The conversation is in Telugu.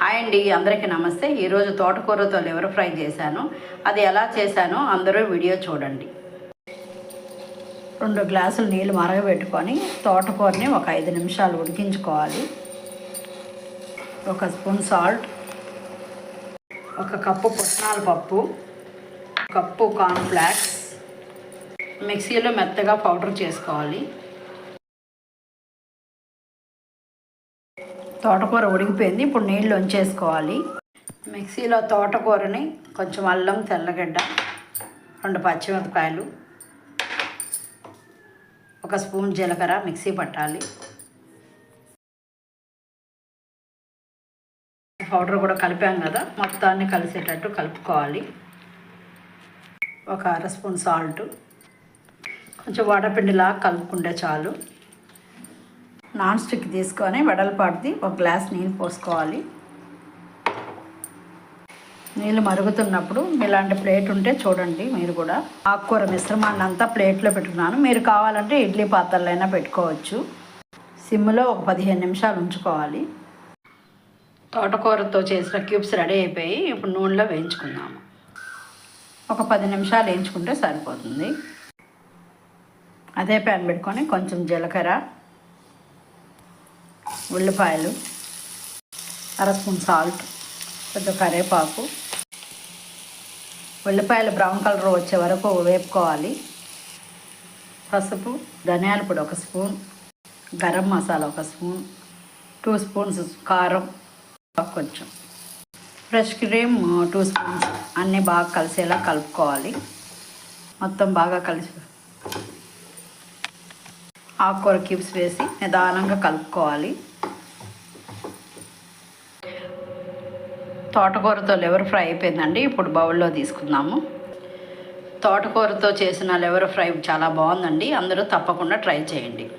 హాయ్ అండి అందరికీ నమస్తే. ఈరోజు తోటకూరతో లివర్ ఫ్రై చేశాను? అది ఎలా చేశానో అందరూ వీడియో చూడండి. రెండు గ్లాసులు నీళ్ళు మరగబెట్టుకొని తోటకూరని ఒక ఐదు నిమిషాలు ఉడికించుకోవాలి. ఒక స్పూన్ సాల్ట్ ఒక కప్పు పుట్నాల పప్పు కప్పు కార్న్ ఫ్లాక్స్ మిక్సీలో మెత్తగా పౌడర్ చేసుకోవాలి. తోటకూర ఉడికిపోయింది. ఇప్పుడు నీళ్ళు వంచేసుకోవాలి మిక్సీలో తోటకూరని కొంచెం అల్లం తెల్లగడ్డ రెండు పచ్చిమిరపకాయలు ఒక స్పూన్ జీలకర్ర మిక్సీ పట్టాలి. పౌడర్ కూడా కలిపాం కదా మొత్తాన్ని కలిసేటట్టు కలుపుకోవాలి. ఒక అర స్పూన్ సాల్ట్. కొంచెం వడపిండిలా కలుపుకుంటే చాలు. నాన్ స్టిక్ తీసుకొని వెడల్పాటిది ఒక గ్లాస్ నీళ్ళు పోసుకోవాలి. నీళ్ళు మరుగుతున్నప్పుడు ఇలాంటి ప్లేట్ ఉంటే చూడండి మీరు కూడా. ఆకుకూర మిశ్రమాన్ని అంతా ప్లేట్లో పెట్టుకున్నాను. మీరు కావాలంటే ఇడ్లీ పాత్రలైనా పెట్టుకోవచ్చు. సిమ్లో ఒక పదిహేను నిమిషాలు ఉంచుకోవాలి. తోటకూరతో చేసిన క్యూబ్స్ రెడీ అయిపోయి ఇప్పుడు నూనెలో వేయించుకుందాము. ఒక పది నిమిషాలు వేయించుకుంటే సరిపోతుంది. అదే ప్యాన్ పెట్టుకొని కొంచెం జీలకర్ర ఉల్లిపాయలు అర స్పూన్ సాల్ట్ కొంచెం కరివేపాకు. ఉల్లిపాయలు బ్రౌన్ కలర్ వచ్చే వరకు వేపుకోవాలి. పసుపు ధనియాల పొడి ఒక స్పూన్ గరం మసాలా ఒక స్పూన్ టూ స్పూన్స్ కారం కొంచెం. ఫ్రెష్ క్రీమ్ టూ స్పూన్స్ అన్నీ బాగా కలిసేలా కలుపుకోవాలి. మొత్తం బాగా కలిసి ఆకుకూర క్యూబ్స్ వేసి నిదానంగా కలుపుకోవాలి. తోటకూరతో లెవర్ ఫ్రై అయిపోయిందండి. ఇప్పుడు బౌల్లో తీసుకుందాము. తోటకూరతో చేసిన లెవర్ ఫ్రై చాలా బాగుందండి. అందరూ తప్పకుండా ట్రై చేయండి.